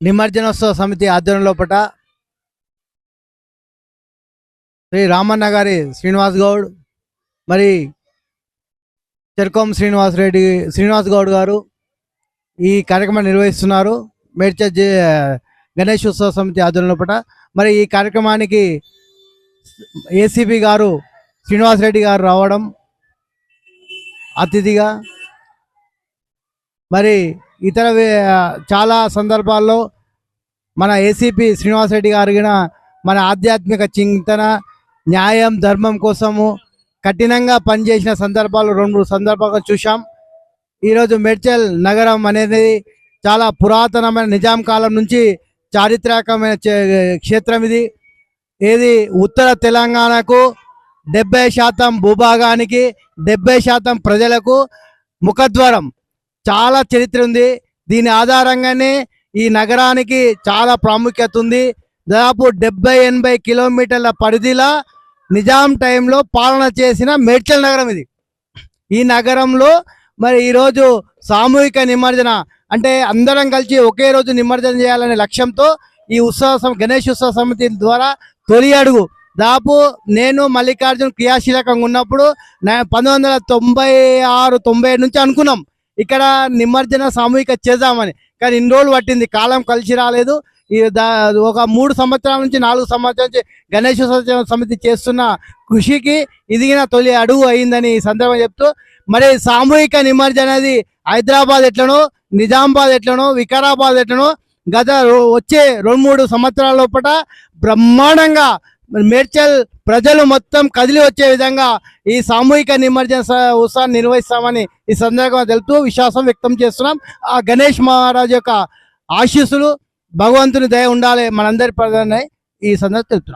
నిమజ్జనోత్సవ సమితి ఆధ్వర్యంలో పట శ్రీ రామన్న గారి శ్రీనివాస్ గౌడ్ మరి చెరుకోం శ్రీనివాస్ రెడ్డి శ్రీనివాస్ గౌడ్ గారు ఈ కార్యక్రమం నిర్వహిస్తున్నారు. మేడ్చ గణేష్ ఉత్సవ సమితి ఆధ్వర్యంలో పట. మరి ఈ కార్యక్రమానికి ఏసీబీ గారు శ్రీనివాస్ రెడ్డి గారు రావడం అతిథిగా మరి ఇతర చాలా సందర్భాల్లో మన ఏసీపీ శ్రీనివాసరెడ్డి గారు మన ఆధ్యాత్మిక చింతన న్యాయం ధర్మం కోసము కఠినంగా పనిచేసిన సందర్భాలు రెండు సందర్భాలు చూసాం ఈరోజు మేడ్చల్ నగరం అనేది చాలా పురాతనమైన నిజాం కాలం నుంచి చారిత్రాత్మకమైన క్షేత్రం ఇది. ఏది ఉత్తర తెలంగాణకు డెబ్బై శాతం భూభాగానికి డెబ్బై శాతం ప్రజలకు ముఖద్వారం. చాలా చరిత్ర ఉంది. దీని ఆధారంగానే ఈ నగరానికి చాలా ప్రాముఖ్యత ఉంది. దాదాపు డెబ్బై ఎనభై కిలోమీటర్ల పరిధిలో నిజాం టైంలో పాలన చేసిన మేడ్చల్ నగరం ఇది. ఈ నగరంలో మరి ఈరోజు సామూహిక నిమజ్జన అంటే అందరం కలిసి ఒకే రోజు నిమజ్జనం చేయాలనే లక్ష్యంతో ఈ ఉత్సవ గణేష్ ఉత్సవ సమితి ద్వారా తొలి అడుగు. దాపు నేను మల్లికార్జున్ క్రియాశీలకంగా ఉన్నప్పుడు పంతొమ్మిది వందల తొంభై ఆరు తొంభై ఏడు నుంచి అనుకున్నాం. ఇక్కడ నిమజ్జన సామూహిక చేద్దామని. కానీ ఇన్ని రోజులు పట్టింది కాలం కలిసి రాలేదు. ఒక మూడు సంవత్సరాల నుంచి నాలుగు సంవత్సరాల నుంచి గణేష్ సమితి చేస్తున్న కృషికి ఇదిగిన తొలి అడుగు అయిందని ఈ సందర్భం చెప్తూ మరి సామూహిక నిమజ్జన అనేది హైదరాబాద్ ఎట్లనో నిజామాబాద్ ఎట్లనో వికారాబాద్ ఎట్లనో గత వచ్చే రెండు మూడు సంవత్సరాల లోపల బ్రహ్మాండంగా మేడ్చల్ ప్రజలు మొత్తం కదిలి వచ్చే విధంగా ఈ సామూహిక నిమజ్జన ఉత్సవాన్ని నిర్వహిస్తామని ఈ సందర్భంగా తెలుపుతూ విశ్వాసం వ్యక్తం చేస్తున్నాం. ఆ గణేష్ మహారాజ్ యొక్క ఆశీస్సులు భగవంతుని దయ ఉండాలి మనందరి ప్రధాన ఈ సందర్భం తెలుపుతున్నాం.